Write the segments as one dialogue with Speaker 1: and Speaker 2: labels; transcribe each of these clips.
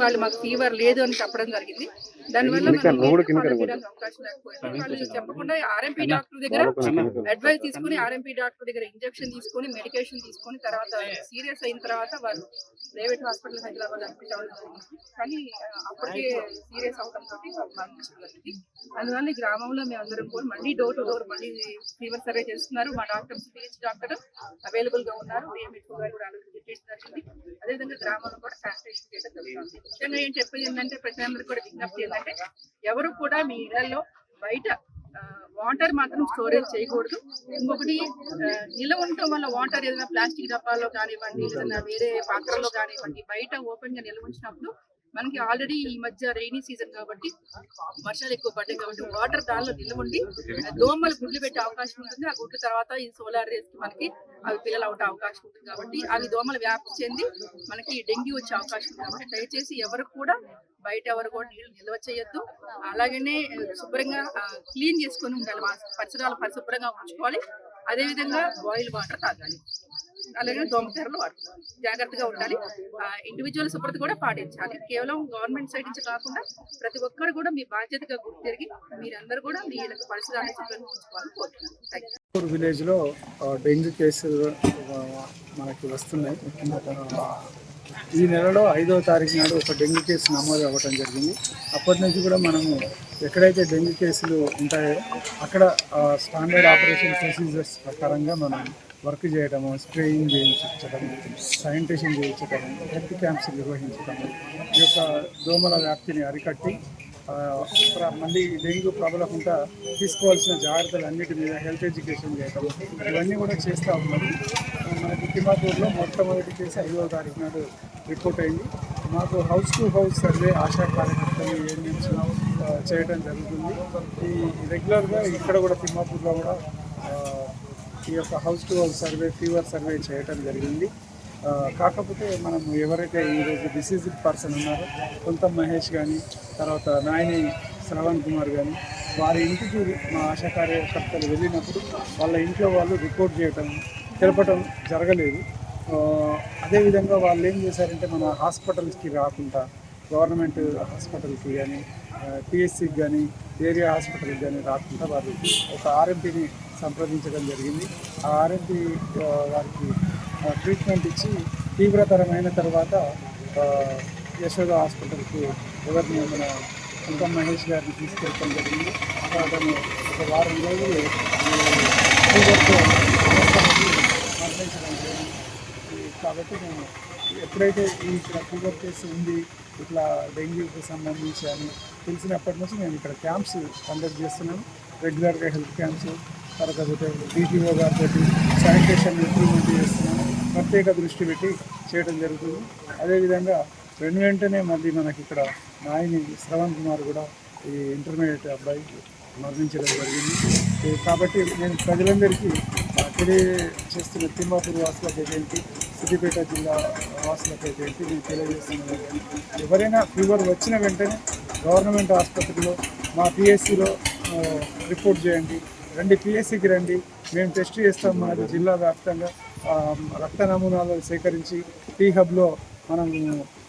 Speaker 1: వాళ్ళు మాకు ఫీవర్ లేదు అని చెప్పడం జరిగింది. దానివల్ల వాళ్ళు చెప్పకుండా ఆర్ఎంపీ డాక్టర్ దగ్గర అడ్వైస్ తీసుకుని ఆర్ఎంపీ డాక్టర్ దగ్గర ఇంజెక్షన్ తీసుకొని మెడికేషన్ తీసుకొని తర్వాత సీరియస్ అయిన తర్వాత వాళ్ళు ప్రైవేట్ హాస్పిటల్ హైదరాబాద్ అడ్మిట్ కానీ ఆ, అప్పటికే సీరియస్ అవడం తోటి జరిగింది అందువల్ల ఈ గ్రామంలో మేము అందరం కూడా మళ్ళీ డోర్ టు డోర్ మళ్ళీ ఫీవర్ సర్వే చేస్తున్నారు. మా డాక్టర్స్ పిహెచ్ డాక్టర్ అవైలబుల్గా ఉన్నారు. గారు కూడా ఆలోచన అదేవిధంగా గ్రామంలో కూడా శానిటైజేషన్ చేయడం జరుగుతుంది ముఖ్యంగా ఏం చెప్పేది ఏంటంటే ప్రజలందరికీ కూడా విజ్ఞప్తి ఏంటంటే ఎవరు కూడా మీ ఇళ్ళలో బయట వాటర్ మాత్రం స్టోరేజ్ చేయకూడదు. ఇంకొకటి నిల్వ ఉండటం వల్ల వాటర్ ఏదైనా ప్లాస్టిక్ డబ్బాలో కానివ్వండి ఏదైనా వేరే పాత్రలో కానివ్వండి బయట ఓపెన్గా నిల్వ ఉంచినప్పుడు మనకి ఆల్రెడీ ఈ మధ్య రైనీ సీజన్ కాబట్టి వర్షాలు ఎక్కువ పడ్డాయి కాబట్టి వాటర్ దానిలో నిల్వ ఉండి దోమలు గుడ్లు పెట్టే అవకాశం ఉంటుంది. ఆ గుడ్ల తర్వాత ఈ సోలార్ రేస్ మనకి అవి పిల్లలు అవటం అవకాశం ఉంటుంది కాబట్టి అవి దోమలు వ్యాప్తి చెంది మనకి డెంగ్యూ వచ్చే అవకాశం ఉంది కాబట్టి దయచేసి ఎవరు కూడా బయట ఎవరు కూడా నీళ్ళు నిల్వ చేయొద్దు. అలాగనే శుభ్రంగా క్లీన్ చేసుకొని ఉండాలి. మా పరిసరాలు పరిశుభ్రంగా ఉంచుకోవాలి. అదే విధంగా బాయిల్ వాటర్ తాగాలి. అలాగే దోమతెరలు వాడుకోవాలి జాగ్రత్తగా ఉండాలి. ఇండివిజువల్ శుభ్రత కూడా పాటించాలి. కేవలం గవర్నమెంట్ సైడ్ నుంచి కాకుండా ప్రతి ఒక్కరు కూడా మీ బాధ్యతగా గుర్తిరిగి మీరందరూ కూడా మీ ఇళ్ళకి పరిసరాలను శుభ్రంగా ఉంచుకోవాలని కోరుతున్నాను
Speaker 2: డెంగ్యూ కేసులు మనకి వస్తున్నాయి. ఈ నెలలో ఐదవ తారీఖు నాడు ఒక డెంగ్యూ కేసు నమోదు అవ్వటం జరిగింది. అప్పటి నుంచి కూడా మనము ఎక్కడైతే డెంగ్యూ కేసులు ఉంటాయో అక్కడ స్టాండర్డ్ ఆపరేషన్ ప్రొసీజర్స్ ప్రకారంగా మనం వర్క్ చేయడము స్ప్రేయింగ్ చేయించడం శానిటేషన్ చేయించడం హెల్త్ క్యాంప్స్ నిర్వహించడం ఈ యొక్క దోమల వ్యాప్తిని అరికట్టి మళ్ళీ డెంగ్యూ ప్రబలకుండా తీసుకోవాల్సిన జాగ్రత్తలు అన్నిటి మీద హెల్త్ ఎడ్యుకేషన్ చేయటం ఇవన్నీ కూడా చేస్తూ ఉన్నారు మనకి తిమ్మాపూర్లో మొట్టమొదటి కేసు ఐదవ తారీఖు నాడు రిపోర్ట్ అయింది. మాకు house to house survey ASHA కార్యకర్తలు ఏం చేయడం జరుగుతుంది. ఈ రెగ్యులర్గా ఇక్కడ కూడా తిమ్మాపూర్లో కూడా ఈ యొక్క house to house survey fever survey చేయటం జరిగింది. కాకపోతే మనం ఎవరైతే ఈరోజు డిసీజ్డ్ పర్సన్ ఉన్నారో కొంత మహేష్ కానీ తర్వాత నాయని శ్రవణ్ కుమార్ కానీ వారి ఇంటికి మా ఆశా కార్యకర్తలు వెళ్ళినప్పుడు వాళ్ళ ఇంట్లో వాళ్ళు రిపోర్ట్ చేయటం తెలపటం జరగలేదు. అదేవిధంగా వాళ్ళు ఏం చేశారంటే మన హాస్పిటల్స్కి రాకుండా గవర్నమెంట్ హాస్పిటల్కి కానీ పిఎస్సికి కానీ ఏరియా హాస్పిటల్కి కానీ రాకుండా వారు ఒక ఆర్ఎంపీని సంప్రదించడం జరిగింది. ఆ ఆర్ఎంపీ వారికి ట్రీట్మెంట్ ఇచ్చి తీవ్రతరమైన తర్వాత యశోద హాస్పిటల్కి ఎవరిని మన ఇంకా మహేష్ గారిని తీసుకెళ్ళడం జరిగింది. అక్కడ అతను ఒక వారం రోజులు ఫీవర్తో మరణించడం జరిగింది. కాబట్టి మేము ఎప్పుడైతే ఈ ఇక్కడ ఫీవర్ కేసు ఉంది ఇట్లా డెంగ్యూకి సంబంధించి అని తెలిసినప్పటి నుంచి మేము ఇక్కడ క్యాంప్స్ కండక్ట్ చేస్తున్నాను. రెగ్యులర్గా హెల్త్ క్యాంప్స్ తర్వాత డీటీఓ గారితో శానిటేషన్ ఇంప్రూవ్మెంట్ చేస్తున్నాము ప్రత్యేక దృష్టి పెట్టి చేయడం జరుగుతుంది. అదేవిధంగా వెను వెంటనే మళ్ళీ మనకి ఇక్కడ నాయని శ్రవణ్ కుమార్ కూడా ఈ ఇంటర్మీడియట్ అబ్బాయి మరణించడం జరిగింది. కాబట్టి నేను ప్రజలందరికీ ఆ, తెలియజేస్తున్న తిమ్మాపూర్ వాసులకైతే ఏంటి సిద్దిపేట జిల్లా వాసులకైతే ఏంటి నేను తెలియజేస్తున్నాను. ఎవరైనా ఫీవర్ వచ్చిన వెంటనే గవర్నమెంట్ ఆసుపత్రిలో మా పిఎస్సిలో రిపోర్ట్ చేయండి. రండి పిఎస్సికి రండి. మేము టెస్ట్ చేస్తాం మాది జిల్లా వ్యాప్తంగా. రక్త నమూనాలు సేకరించి టీ హబ్లో మనం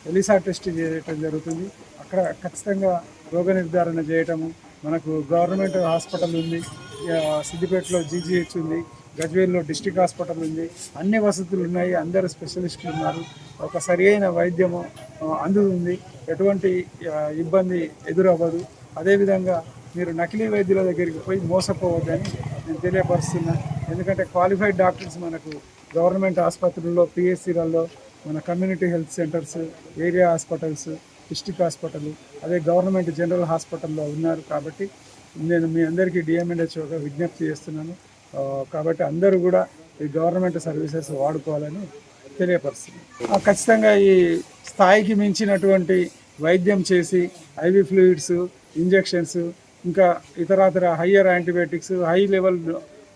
Speaker 2: ఎలిసా టెస్ట్ చేయటం జరుగుతుంది. అక్కడ ఖచ్చితంగా రోగ నిర్ధారణ చేయటము మనకు గవర్నమెంట్ హాస్పిటల్ ఉంది సిద్దిపేటలో జీజీహెచ్ ఉంది గజ్వేల్లో డిస్టిక్ హాస్పిటల్ ఉంది అన్ని వసతులు ఉన్నాయి అందరు స్పెషలిస్టులు ఉన్నారు. ఒక సరి అయిన వైద్యము అందుతుంది. ఎటువంటి ఇబ్బంది ఎదురవ్వదు. అదేవిధంగా మీరు నకిలీ వైద్యుల దగ్గరికి పోయి మోసపోవద్దని నేను తెలియపరుస్తున్నా. ఎందుకంటే క్వాలిఫైడ్ డాక్టర్స్ మనకు గవర్నమెంట్ ఆసుపత్రుల్లో పిఎస్సీలలో మన community health centres area hospitals district hospital అదే గవర్నమెంట్ జనరల్ హాస్పిటల్లో ఉన్నారు కాబట్టి నేను మీ అందరికీ డిఎంఎన్హెచ్ఓగా విజ్ఞప్తి చేస్తున్నాను. కాబట్టి అందరూ కూడా ఈ గవర్నమెంట్ సర్వీసెస్ వాడుకోవాలని తెలియపరుస్తున్నాను ఆ, ఖచ్చితంగా ఈ స్థాయికి మించినటువంటి వైద్యం చేసి ఐవి ఫ్లూయిడ్స్ ఇంజెక్షన్స్ ఇంకా ఇతరాతర higher antibiotics high level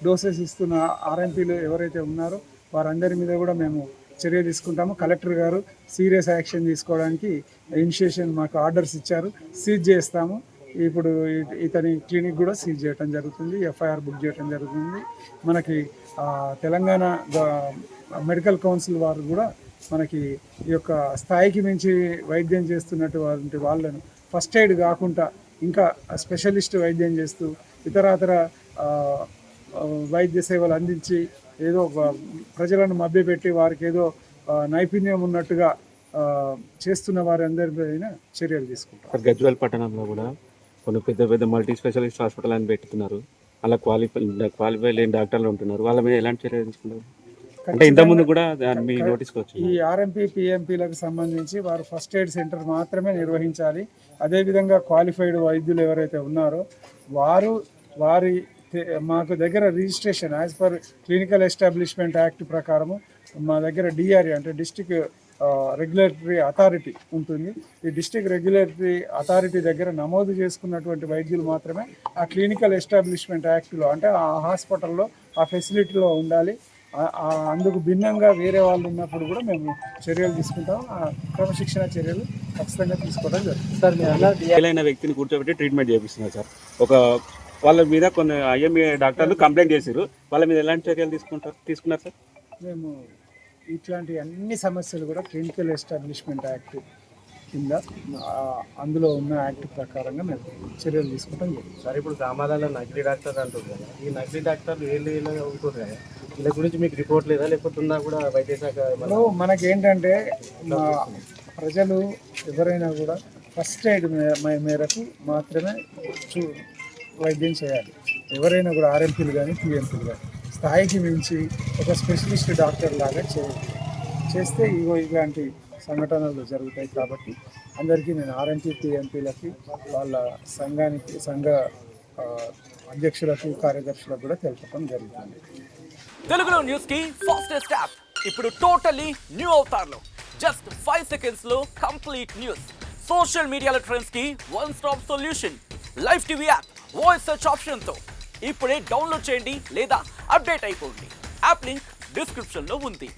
Speaker 2: doses ఇస్తున్న ఆర్ఎంపీలు ఎవరైతే ఉన్నారో వారందరి మీద కూడా మేము చర్య తీసుకుంటాము. కలెక్టర్ గారు సీరియస్ యాక్షన్ తీసుకోవడానికి ఇనిషియేషన్ మాకు ఆర్డర్స్ ఇచ్చారు. సీజ్ చేస్తాము. ఇప్పుడు ఇతని క్లినిక్ కూడా సీజ్ చేయడం జరుగుతుంది. ఎఫ్ఐఆర్ బుక్ చేయడం జరుగుతుంది. మనకి తెలంగాణ మెడికల్ కౌన్సిల్ వారు కూడా మనకి ఈ యొక్క స్థాయికి మించి వైద్యం చేస్తున్నటువంటి వాళ్ళను ఫస్ట్ ఎయిడ్ కాకుండా ఇంకా స్పెషలిస్ట్ వైద్యం చేస్తూ ఇతరాతర వైద్య సేవలు అందించి ఏదో ఒక ప్రజలను మభ్యపెట్టి వారికి ఏదో నైపుణ్యం ఉన్నట్టుగా చేస్తున్న వారందరిపైన చర్యలు
Speaker 3: తీసుకుంటారు గజ్వేల్ పట్టణంలో కూడా కొన్ని పెద్ద పెద్ద మల్టీ స్పెషలిస్ట్ హాస్పిటల్ అని పెట్టుతున్నారు. అలా క్వాలిఫై క్వాలిఫై లేని డాక్టర్లు ఉంటున్నారు. వాళ్ళ మీద ఎలాంటి చర్యలు తీసుకుంటారు? అంటే ఇంత ముందు కూడా మీ నోటీస్కి
Speaker 2: ఈ ఆర్ఎంపీ పిఎంపీలకు సంబంధించి వారు ఫస్ట్ ఎయిడ్ సెంటర్ మాత్రమే నిర్వహించాలి. అదేవిధంగా క్వాలిఫైడ్ వైద్యులు ఎవరైతే ఉన్నారో వారు వారి మాకు దగ్గర registration as per clinical establishment act ప్రకారము మా దగ్గర డిఆర్ఏ అంటే డిస్టిక్ రెగ్యులేటరీ అథారిటీ ఉంటుంది. ఈ డిస్టిక్ రెగ్యులేటరీ అథారిటీ దగ్గర నమోదు చేసుకున్నటువంటి వైద్యులు మాత్రమే ఆ క్లినికల్ ఎస్టాబ్లిష్మెంట్ యాక్ట్లో అంటే ఆ హాస్పిటల్లో ఆ ఫెసిలిటీలో ఉండాలి. అందుకు భిన్నంగా వేరే వాళ్ళు ఉన్నప్పుడు కూడా మేము చర్యలు తీసుకుంటాం. ఆ క్రమశిక్షణ చర్యలు ఖచ్చితంగా తీసుకోవడం జరుగుతుంది.
Speaker 4: సార్ మీరు
Speaker 3: వ్యక్తిని కూర్చోబెట్టి ట్రీట్మెంట్ చేపిస్తున్నారు సార్. ఒక వాళ్ళ మీద కొన్ని ఐఎంఏ డాక్టర్లు కంప్లైంట్ చేశారు వాళ్ళ మీద ఎలాంటి చర్యలు తీసుకుంటారు తీసుకున్నారు సార్?
Speaker 2: మేము ఇట్లాంటి అన్ని సమస్యలు కూడా క్లినికల్ ఎస్టాబ్లిష్మెంట్ యాక్ట్ కింద అందులో ఉన్న యాక్ట్ ప్రకారంగా మేము చర్యలు తీసుకుంటాం
Speaker 4: సార్ ఇప్పుడు గ్రామాలలో నకిలీ డాక్టర్ అంటారు కదా ఈ నకిలీ డాక్టర్లు వీళ్ళు వీళ్ళు ఉంటారు కదా వీళ్ళ గురించి మీకు రిపోర్ట్ లేదా? లేకపోతే ఉందా కూడా వైద్య శాఖ
Speaker 2: మనకేంటంటే ప్రజలు ఎవరైనా కూడా ఫస్ట్ ఎయిడ్ మేరకు మాత్రమే చూ వైద్యం చేయాలి. ఎవరైనా కూడా ఆర్ఎంపీలు కానీ పిఎంపీలు కానీ స్థాయికి మించి ఒక స్పెషలిస్ట్ డాక్టర్ లాగా చేయాలి. చేస్తే ఇగో ఇలాంటి సంఘటనలు జరుగుతాయి కాబట్టి అందరికీ నేను ఆర్ఎంపీ ఎంపీలకి వాళ్ళ సంఘానికి సంఘ అధ్యక్షులకు కార్యదర్శులకు కూడా తెలపడం జరుగుతుంది.
Speaker 5: తెలుగులో న్యూస్కి ఫాస్టెస్ట్ యాప్ ఇప్పుడు టోటలీ న్యూ అవతార్లో. జస్ట్ ఫైవ్ సెకండ్స్లో కంప్లీట్ న్యూస్ సోషల్ మీడియాలో ట్రెండ్స్కి one stop solution live TV app voice search ఆప్షన్తో ఇప్పుడే డౌన్లోడ్ చేయండి లేదా అప్డేట్ అయిపోండి. యాప్ లింక్ డిస్క్రిప్షన్లో ఉంది.